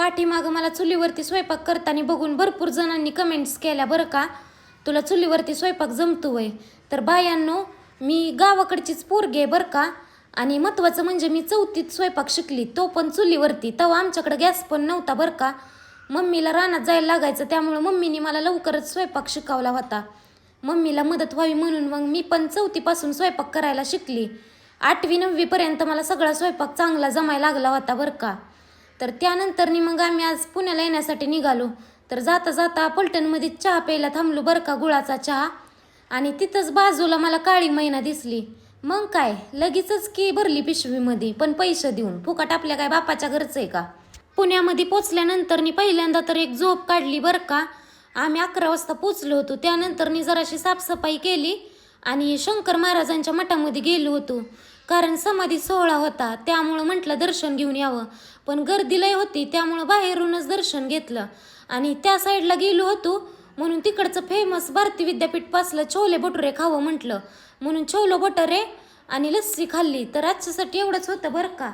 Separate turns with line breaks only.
पाठीमागं मला चुलीवरती स्वयंपाक करताना बघून भरपूर जणांनी कमेंट्स केल्या बरं का? तुला चुलीवरती स्वयंपाक जमतो आहे तर बायांनो मी गावाकडचीच पोरगी आहे बरं का? आणि महत्त्वाचं म्हणजे मी चौथीत स्वयंपाक शिकली तो पण चुलीवरती. तेव्हा आमच्याकडे गॅस पण नव्हता बरं का? मम्मीला रानात जायला लागायचं त्यामुळं मम्मीने मला लवकरच स्वयंपाक शिकवला होता. मम्मीला मदत व्हावी म्हणून मग मी पण चौथीपासून स्वयंपाक करायला शिकली. आठवी नववीपर्यंत मला सगळा स्वयंपाक चांगला जमायला लागला होता बरं का? तर त्यानंतरनी मग आम्ही आज पुण्याला येण्यासाठी निघालो. तर जाता जाता पलटणमध्ये चहा प्यायला थांबलो बरं का गुळाचा चहा. आणि तिथंच बाजूला मला काळी मैना दिसली. मग काय लगेचच की भरली पिशवीमध्ये पण पैसे देऊन. फुकट आपल्या काय बापाच्या घरचं आहे का? पुण्यामध्ये पोचल्यानंतरनी पहिल्यांदा तर एक झोप काढली बरं का. आम्ही अकरा वाजता पोचलो होतो. त्यानंतरनी जराशी साफसफाई केली. आणि शंकर महाराजांच्या मठामध्ये गेलो होतो. कारण समाधी सोहळा होता त्यामुळं म्हटलं दर्शन घेऊन यावं. पण गर्दी लय होती त्यामुळं बाहेरूनच दर्शन घेतलं. आणि त्या साईडला गेलो होतो म्हणून तिकडचं फेमस भारती विद्यापीठ पासलं छोले भटुरे खावं म्हटलं. म्हणून छोलो भटुरे आणि लस्सी खाल्ली. तर आजच्यासाठी एवढंच होतं बरं का?